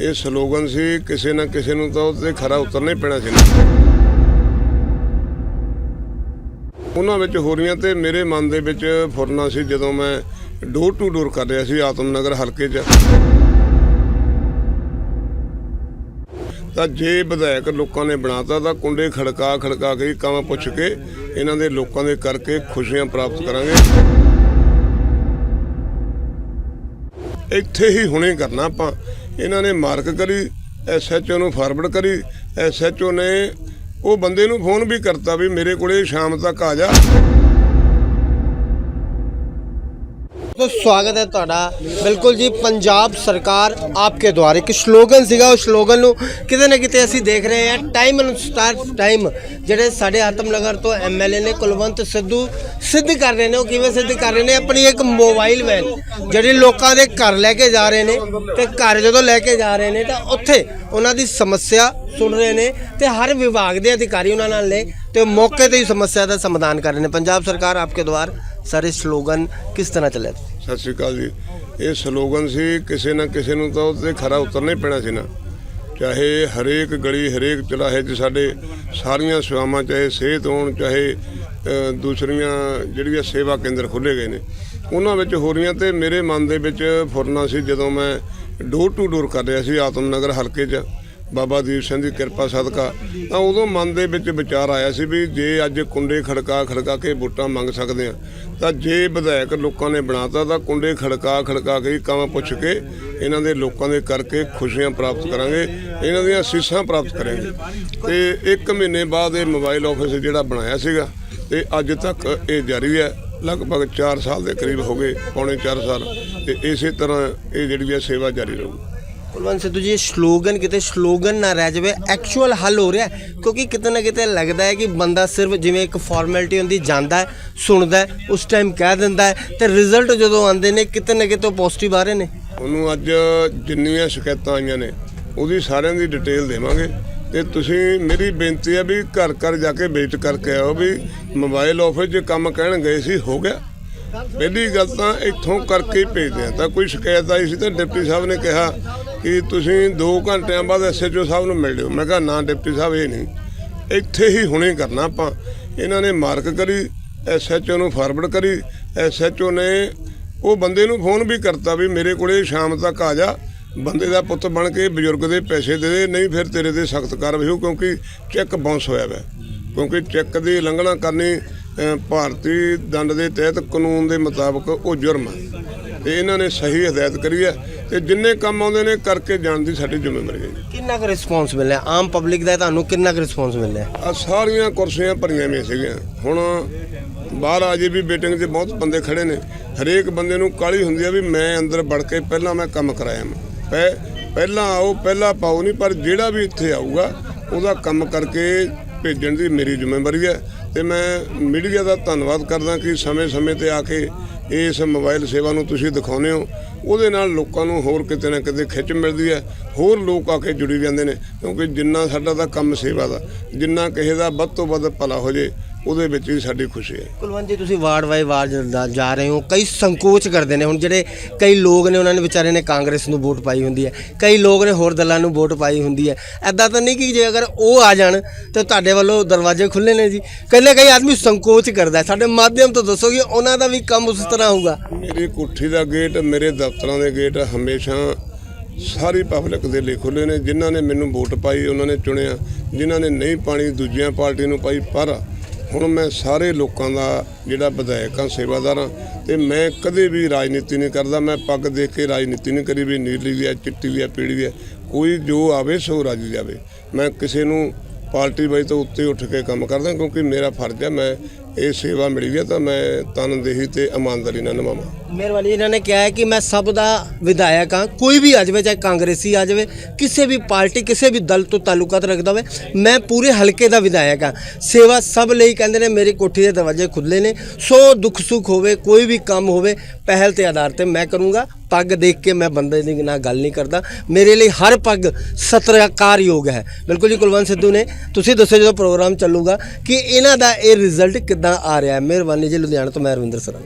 ਇਹ ਸਲੋਗਨ ਸੀ, ਕਿਸੇ ਨਾ ਕਿਸੇ ਨੂੰ ਤਾਂ ਉਹਤੇ ਖਰਾ ਉਤਰਨਾ ਹੀ ਪੈਣਾ ਸੀ ਉਹਨਾਂ ਵਿੱਚ ਹੋ ਰਹੀਆਂ ਤੇ ਮੇਰੇ ਮਨ ਦੇ ਵਿੱਚ ਫੁਰਨਾ ਸੀ ਜਦੋਂ ਮੈਂ ਡੋਰ ਟੂ ਡੋਰ ਕਰ ਰਿਹਾ ਸੀ ਆਤਮ ਨਗਰ ਹਲਕੇ 'ਚ। ਤਾਂ ਜੇ ਵਿਧਾਇਕ ਲੋਕਾਂ ਨੇ ਬਣਾਤਾ ਤਾਂ ਕੁੰਡੇ ਖੜਕਾ ਖੜਕਾ ਕੇ ਹੀ ਕੰਮ ਪੁੱਛ ਕੇ ਇਹਨਾਂ ਦੇ ਲੋਕਾਂ ਦੇ ਕਰਕੇ ਖੁਸ਼ੀਆਂ ਪ੍ਰਾਪਤ ਕਰਾਂਗੇ। ਇੱਥੇ ਹੀ ਹੁਣੇ ਕਰਨਾ ਆਪਾਂ। ਇਹਨਾਂ ਨੇ ਮਾਰਕ ਕਰੀ ਐਸਐਚਓ ਨੂੰ ਫਾਰਵਰਡ ਕਰੀ। ਐਸਐਚਓ ਨੇ ਉਹ ਬੰਦੇ ਨੂੰ ਫੋਨ ਵੀ ਕਰਤਾ ਵੀ ਮੇਰੇ ਕੋਲੇ ਸ਼ਾਮ ਤੱਕ ਆ ਜਾ। ਤੋ ਸਵਾਗਤ ਹੈ ਤੁਹਾਡਾ। ਬਿਲਕੁਲ ਜੀ, ਪੰਜਾਬ ਸਰਕਾਰ ਆਪਕੇ ਦੁਆਰੇ। ਇੱਕ ਸਲੋਗਨ ਸੀਗਾ, ਉਹ ਸਲੋਗਨ ਨੂੰ ਕਿਤੇ ਨਾ ਕਿਤੇ ਅਸੀਂ ਦੇਖ ਰਹੇ ਹਾਂ। ਟਾਈਮ ਅਨੁਸਾਰ ਟਾਈਮ ਜਿਹੜੇ ਸਾਡੇ ਆਤਮ ਨਗਰ ਤੋਂ ਐਮਐਲਏ ਨੇ, ਕੁਲਵੰਤ ਸਿੱਧੂ ਸਿੱਧ ਕਰ ਰਹੇ ਨੇ, ਉਹ ਕਿਵੇਂ ਸਿੱਧ ਕਰ ਰਹੇ ਨੇ? ਆਪਣੀ ਇੱਕ ਮੋਬਾਈਲ ਵੈਨ ਜਿਹੜੀ ਲੋਕਾਂ ਦੇ ਘਰ ਲੈ ਕੇ ਜਾ ਰਹੇ ਨੇ ਤੇ ਘਰ ਜਦੋਂ ਲੈ ਕੇ ਜਾ ਰਹੇ ਨੇ, ਤਾਂ ਉੱਥੇ ਉਹਨਾਂ ਦੀ ਸਮੱਸਿਆ ਸੁਣ ਰਹੇ ਨੇ ਤੇ ਹਰ ਵਿਭਾਗ ਦੇ ਅਧਿਕਾਰੀ ਉਹਨਾਂ ਨਾਲ ਨੇ ਤੇ ਮੌਕੇ ਤੇ ਹੀ ਸਮੱਸਿਆ ਦਾ ਸਮਾਧਾਨ ਕਰ ਰਹੇ ਨੇ। ਪੰਜਾਬ ਸਰਕਾਰ ਆਪਕੇ ਦੁਆਰ ਸਾਰੇ ਸਲੋਗਨ ਕਿਸ ਤਰ੍ਹਾਂ ਚੱਲਿਆ? ਸਤਿ ਸ਼੍ਰੀ ਅਕਾਲ ਜੀ। ਇਹ ਸਲੋਗਨ ਸੀ, ਕਿਸੇ ਨਾ ਕਿਸੇ ਨੂੰ ਤਾਂ ਉਹਤੇ ਖਰਾ ਉਤਰਨਾ ਹੀ ਪੈਣਾ ਸੀ ਨਾ। ਚਾਹੇ ਹਰੇਕ ਗਲੀ, ਹਰੇਕ ਚੁਰਾਹੇ 'ਚ ਸਾਡੇ ਸਾਰੀਆਂ ਸੇਵਾਵਾਂ, ਚਾਹੇ ਸਿਹਤ ਹੋਣ, ਚਾਹੇ ਦੂਸਰੀਆਂ ਜਿਹੜੀਆਂ ਸੇਵਾ ਕੇਂਦਰ ਖੁੱਲੇ ਗਏ ਨੇ। ਉਹਨਾਂ ਵਿੱਚ ਹੋ ਰਹੀਆਂ ਤੇ ਮੇਰੇ ਮਨ ਦੇ ਵਿੱਚ ਫੁਰਨਾ ਸੀ ਜਦੋਂ ਮੈਂ ਡੋਰ ਟੂ ਡੋਰ ਕਰ ਰਿਹਾ ਸੀ ਆਤਮ ਨਗਰ ਹਲਕੇ 'ਚ। ਬਾਬਾ ਦੀਪ ਸਿੰਘ ਦੀ ਕਿਰਪਾ, ਸਦਕਾ। ਤਾਂ ਉਦੋਂ ਮਨ ਦੇ ਵਿੱਚ ਵਿਚਾਰ ਆਇਆ ਸੀ ਵੀ ਜੇ ਅੱਜ ਕੁੰਡੇ ਖੜਕਾ ਖੜਕਾ ਕੇ ਵੋਟਾਂ ਮੰਗ ਸਕਦੇ ਆ ਤਾਂ ਜੇ ਵਿਧਾਇਕ ਲੋਕਾਂ ਨੇ ਬਣਾਤਾ, ਤਾਂ ਕੁੰਡੇ ਖੜਕਾ ਖੜਕਾ ਕੇ ਕੰਮ ਪੁੱਛ ਕੇ ਇਹਨਾਂ ਦੇ ਲੋਕਾਂ ਦੇ ਕਰਕੇ ਖੁਸ਼ੀਆਂ ਪ੍ਰਾਪਤ ਕਰਾਂਗੇ, ਇਹਨਾਂ ਦੀਆਂ ਅਸੀਸਾਂ ਪ੍ਰਾਪਤ ਕਰਾਂਗੇ। ਤੇ ਇੱਕ ਮਹੀਨੇ ਬਾਅਦ ਇਹ ਮੋਬਾਈਲ ਆਫਿਸ ਜਿਹੜਾ ਬਣਾਇਆ ਸੀਗਾ, ਤੇ ਅੱਜ ਤੱਕ ਇਹ ਜਾਰੀ ਹੈ। ਲਗਭਗ 4 ਸਾਲ ਦੇ ਕਰੀਬ ਹੋ ਗਏ, ਪੌਣੇ 4 ਸਾਲ। ਤੇ ਇਸੇ ਤਰ੍ਹਾਂ ਇਹ ਜਿਹੜੀ ਹੈ ਸੇਵਾ ਜਾਰੀ ਰਹੂਗੀ। ਕੁਲਵੰਤ ਸਿੱਧੂ ਜੀ ਸਲੋਗਨ, ਕਿਤੇ ਸਲੋਗਨ ਨਾ ਰਹਿ ਜਾਵੇ ਐਕਚੁਅਲ ਹੱਲ ਹੋ ਰਿਹਾ ਕਿਉਂਕਿ ਕਿਤੇ ਨਾ ਕਿਤੇ ਲੱਗਦਾ ਹੈ ਕਿ ਬੰਦਾ ਸਿਰਫ ਜਿਵੇਂ ਇੱਕ ਫਾਰਮੈਲਿਟੀ ਹੁੰਦੀ ਜਾਂਦਾ ਹੈ, ਸੁਣਦਾ ਹੈ, ਉਸ ਟਾਈਮ ਕਹਿ ਦਿੰਦਾ ਹੈ, ਤੇ ਰਿਜ਼ਲਟ ਜਦੋਂ ਆਉਂਦੇ ਨੇ, ਕਿਤੇ ਨਾ ਕਿਤੇ ਪੋਜ਼ਿਟਿਵ ਆ ਰਹੇ ਨੇ। ਉਹਨੂੰ ਅੱਜ ਜਿੰਨੀਆਂ ਸ਼ਿਕਾਇਤਾਂ ਆਈਆਂ ਨੇ, ਉਹਦੀ ਸਾਰਿਆਂ ਦੀ ਡਿਟੇਲ ਦੇਵਾਂਗੇ। ਤੇ ਤੁਸੀਂ, ਮੇਰੀ ਬੇਨਤੀ ਹੈ ਵੀ ਘਰ ਘਰ ਜਾ ਕੇ ਵਿਜ਼ਿਟ ਕਰਕੇ ਆਓ ਵੀ ਮੋਬਾਈਲ ਆਫਿਸ 'ਚ ਕੰਮ ਕਹਿਣ ਗਏ ਸੀ, ਹੋ ਗਿਆ। ਪਹਿਲੀ ਗੱਲ ਤਾਂ ਇੱਥੋਂ ਕਰਕੇ ਹੀ ਭੇਜਦੇ ਆ। ਤਾਂ ਕੋਈ ਸ਼ਿਕਾਇਤ ਆਈ ਸੀ ਤਾਂ ਡਿਪਟੀ ਸਾਹਿਬ ਨੇ ਕਿਹਾ ਕਿ ਤੁਸੀਂ 2 ਘੰਟਿਆਂ ਬਾਅਦ ਐਸਐਚਓ ਸਾਹਿਬ ਨੂੰ ਮਿਲ ਲਿਓ। ਮੈਂ ਕਿਹਾ, ਨਾ ਡਿਪਟੀ ਸਾਹਿਬ, ਇਹ ਨਹੀਂ। ਇੱਥੇ ਹੀ ਹੁਣੇ ਕਰਨਾ ਆਪਾਂ। ਇਹਨਾਂ ਨੇ ਮਾਰਕ ਕਰੀ ਐਸਐਚਓ ਨੂੰ ਫਾਰਵਰਡ ਕਰੀ। ਐਸਐਚਓ ਨੇ ਉਹ ਬੰਦੇ ਨੂੰ ਫੋਨ ਵੀ ਕਰਤਾ ਵੀ ਮੇਰੇ ਕੋਲੇ ਸ਼ਾਮ ਤੱਕ ਆ ਜਾ। ਬੰਦੇ ਦਾ ਪੁੱਤ ਬਣ ਕੇ ਬਜ਼ੁਰਗ ਦੇ ਪੈਸੇ ਦੇ ਦੇ, ਨਹੀਂ ਫਿਰ ਤੇਰੇ ਤੇ ਸਖਤ ਕਾਰਵਾਈ ਹੋ ਕਿਉਂਕਿ ਚੈੱਕ ਬਾਉਂਸ ਹੋਇਆ ਵਾ। ਕਿਉਂਕਿ ਚੈੱਕ ਦੀ ਉਲੰਘਣਾ ਕਰਨੀ ਭਾਰਤੀ ਦੰਡ ਦੇ ਤਹਿਤ ਕਾਨੂੰਨ ਦੇ ਮੁਤਾਬਕ ਉਹ ਜੁਰਮ ਹੈ ਤੇ ਇਹਨਾਂ ਨੇ ਸਹੀ ਹਦਾਇਤ ਕਰੀ ਹੈ ਤੇ ਜਿੰਨੇ ਕੰਮ ਆਉਂਦੇ ਨੇ ਕਰਕੇ ਜਾਣ ਦੀ ਸਾਡੀ ਜ਼ਿੰਮੇਵਾਰੀ ਹੈ ਕਿੰਨਾ ਕੁ ਰਿਸਪੌਂਸ ਮਿਲਿਆ? ਆਮ ਪਬਲਿਕ ਦਾ ਤੁਹਾਨੂੰ ਕਿੰਨਾ ਕੁ ਰਿਸਪੌਂਸ ਮਿਲਿਆ? ਆ ਸਾਰੀਆਂ ਕੁਰਸੀਆਂ ਭਰੀਆਂ ਵੀ ਸੀਗੀਆਂ। ਹੁਣ ਬਾਹਰ ਅਜੇ ਵੀ ਮੀਟਿੰਗ 'ਚ ਬਹੁਤ ਬੰਦੇ ਖੜੇ ਨੇ। ਹਰੇਕ ਬੰਦੇ ਨੂੰ ਕਾਲੀ ਹੁੰਦੀ ਆ ਵੀ ਮੈਂ ਅੰਦਰ ਵੜ ਕੇ ਪਹਿਲਾਂ ਮੈਂ ਕੰਮ ਕਰਾਇਆ ਮੈਂ ਪਹਿ- ਪਹਿਲਾਂ ਆਓ ਪਹਿਲਾਂ ਪਾਓ ਨਹੀਂ ਪਰ ਜਿਹੜਾ ਵੀ ਇੱਥੇ ਆਊਗਾ ਉਹਦਾ ਕੰਮ ਕਰਕੇ ਭੇਜਣ ਦੀ ਮੇਰੀ ਜ਼ਿੰਮੇਵਾਰੀ ਹੈ। ਤੇ ਮੈਂ ਮੀਡੀਆ ਦਾ ਧੰਨਵਾਦ ਕਰਦਾ ਕਿ ਸਮੇਂ-ਸਮੇਂ ਤੇ ਆ ਕੇ ਇਸ ਮੋਬਾਈਲ ਸੇਵਾ ਨੂੰ ਤੁਸੀਂ ਦਿਖਾਉਂਦੇ ਹੋ, ਉਹਦੇ ਨਾਲ ਲੋਕਾਂ ਨੂੰ ਹੋਰ ਕਿਤੇ ਨਾ ਕਿਤੇ ਖਿੱਚ ਮਿਲਦੀ ਹੈ, ਹੋਰ ਲੋਕ ਆ ਕੇ ਜੁੜੀ ਜਾਂਦੇ ਨੇ, ਕਿਉਂਕਿ ਜਿੰਨਾ ਸਾਡਾ ਦਾ ਕੰਮ ਸੇਵਾ ਦਾ, ਜਿੰਨਾ ਕਿਸੇ ਦਾ ਵੱਧ ਤੋਂ ਵੱਧ ਭਲਾ ਹੋ ਜੇ ਉਹਦੇ ਵਿੱਚ ਹੀ ਸਾਡੀ ਖੁਸ਼ੀ ਹੈ। ਕੁਲਵੰਤ ਜੀ ਤੁਸੀਂ ਵਾਰਡ ਵਾਈ ਵਾਰਡ ਜਾ- ਰਹੇ ਹੋ। ਕਈ ਸੰਕੋਚ ਕਰਦੇ ਨੇ। ਹੁਣ ਜਿਹੜੇ ਕਈ ਲੋਕ ਨੇ ਉਹਨਾਂ ਨੇ ਵਿਚਾਰੇ ਨੇ ਕਾਂਗਰਸ ਨੂੰ ਵੋਟ ਪਾਈ ਹੁੰਦੀ ਹੈ। ਕਈ ਲੋਕ ਨੇ ਹੋਰ ਦਲਾਂ ਨੂੰ ਵੋਟ ਪਾਈ ਹੁੰਦੀ ਹੈ। ਐਦਾਂ ਤਾਂ ਨਹੀਂ ਕਿ ਜੇ ਅਗਰ ਉਹ ਆ ਜਾਣ ਤੇ ਤੁਹਾਡੇ ਵੱਲੋਂ ਦਰਵਾਜ਼ੇ ਖੁੱਲੇ ਨੇ ਜੀ। ਕਹਿੰਦੇ ਕਈ ਆਦਮੀ ਸੰਕੋਚ ਕਰਦਾ। ਸਾਡੇ ਮਾਧਿਅਮ ਤੋਂ ਦੱਸੋ ਕਿ ਉਹਨਾਂ ਦਾ ਵੀ ਕੰਮ ਉਸ ਤਰ੍ਹਾਂ ਹੋਊਗਾ। ਮੇਰੀ ਕੋਠੀ ਦਾ ਗੇਟ ਮੇਰੇ ਦਫ਼ਤਰਾਂ ਦੇ ਗੇਟ ਹਮੇਸ਼ਾ ਸਾਰੀ ਪਬਲਿਕ ਦੇ ਲਈ ਖੁੱਲੇ ਨੇ। ਜਿਨ੍ਹਾਂ ਨੇ ਮੈਨੂੰ ਵੋਟ ਪਾਈ ਉਹਨਾਂ ਨੇ ਚੁਣਿਆ। ਜਿਨ੍ਹਾਂ ਨੇ ਨਹੀਂ ਪਾਣੀ ਦੂਜੀਆਂ ਪਾਰਟੀ ਨੂੰ ਪਾਈ ਪਰ ਹੁਣ ਮੈਂ ਸਾਰੇ ਲੋਕਾਂ ਦਾ ਜਿਹੜਾ ਵਿਧਾਇਕ ਹਾਂ, ਸੇਵਾਦਾਰ ਹਾਂ ਤੇ ਮੈਂ ਕਦੇ ਵੀ ਰਾਜਨੀਤੀ ਨਹੀਂ ਕਰਦਾ, ਮੈਂ ਪੱਗ ਦੇਖ ਕੇ ਰਾਜਨੀਤੀ ਨਹੀਂ ਕਰੀ ਵੀ ਨੀਲੀ ਵੀ ਹੈ, ਚਿੱਟੀ ਵੀ ਹੈ, ਪੀਲੀ ਵੀ ਹੈ। ਕੋਈ ਜੋ ਆਵੇ, ਸੋ ਰਾਜੀ ਜਾਵੇ। ਮੈਂ ਕਿਸੇ ਨੂੰ ਪਾਰਟੀ ਵਾਈ ਤੋਂ ਉੱਤੇ ਉੱਠ ਕੇ ਕੰਮ ਕਰਦਾ ਕਿਉਂਕਿ ਮੇਰਾ ਫਰਜ਼ ਹੈ, ਮੈਂ ਇਹ ਸੇਵਾ ਮਿਲੀ ਹੈ ਤਾਂ ਮੈਂ ਤਨਦੇਹੀ ਤੇ ਇਮਾਨਦਾਰੀ ਨਾਲ ਨਿਭਾਵਾਂ। ਮਿਹਰਬਾਨੀ, ਇਹਨਾਂ ਨੇ ਕਿਹਾ ਹੈ ਕਿ ਮੈਂ ਸਭ ਦਾ ਵਿਧਾਇਕ ਹਾਂ। ਕੋਈ ਵੀ ਆ ਜਾਵੇ, ਚਾਹੇ ਕਾਂਗਰਸੀ ਆ ਜਾਵੇ, ਕਿਸੇ ਵੀ ਪਾਰਟੀ, ਕਿਸੇ ਵੀ ਦਲ ਤੋਂ ਤਾਲੁਕਾਤ ਰੱਖਦਾ ਹੋਵੇ, ਮੈਂ ਪੂਰੇ ਹਲਕੇ ਦਾ ਵਿਧਾਇਕ ਹਾਂ। ਸੇਵਾ ਸਭ ਲਈ ਕਹਿੰਦੇ ਨੇ, ਮੇਰੀ ਕੋਠੀ ਦੇ ਦਰਵਾਜ਼ੇ ਖੁੱਲੇ ਨੇ। ਸੋ ਦੁੱਖ ਸੁੱਖ ਹੋਵੇ, ਕੋਈ ਵੀ ਕੰਮ ਹੋਵੇ, ਪਹਿਲ ਤੇ ਆਧਾਰ ਤੇ ਮੈਂ ਕਰੂੰਗਾ। ਪੱਗ ਦੇਖ ਕੇ ਮੈਂ ਬੰਦੇ ਦੀ ਨਾਲ ਗੱਲ ਨਹੀਂ ਕਰਦਾ। ਮੇਰੇ ਲਈ ਹਰ ਪੱਗ ਸਤਿਕਾਰਯੋਗ ਹੈ। ਬਿਲਕੁਲ ਜੀ, ਕੁਲਵੰਤ ਸਿੱਧੂ ਨੇ, ਤੁਸੀਂ ਦੱਸੋ ਜਦੋਂ ਪ੍ਰੋਗਰਾਮ ਚੱਲੂਗਾ ਕਿ ਇਹਨਾਂ ਦਾ ਇਹ ਰਿਜ਼ਲਟ ਕਿੱਦਾਂ ਆ ਰਿਹਾ ਹੈ? ਮਿਹਰਬਾਨੀ ਜੀ, ਲੁਧਿਆਣਾ ਤੋਂ ਮੈਂ ਰਵਿੰਦਰ ਸਰਾਂ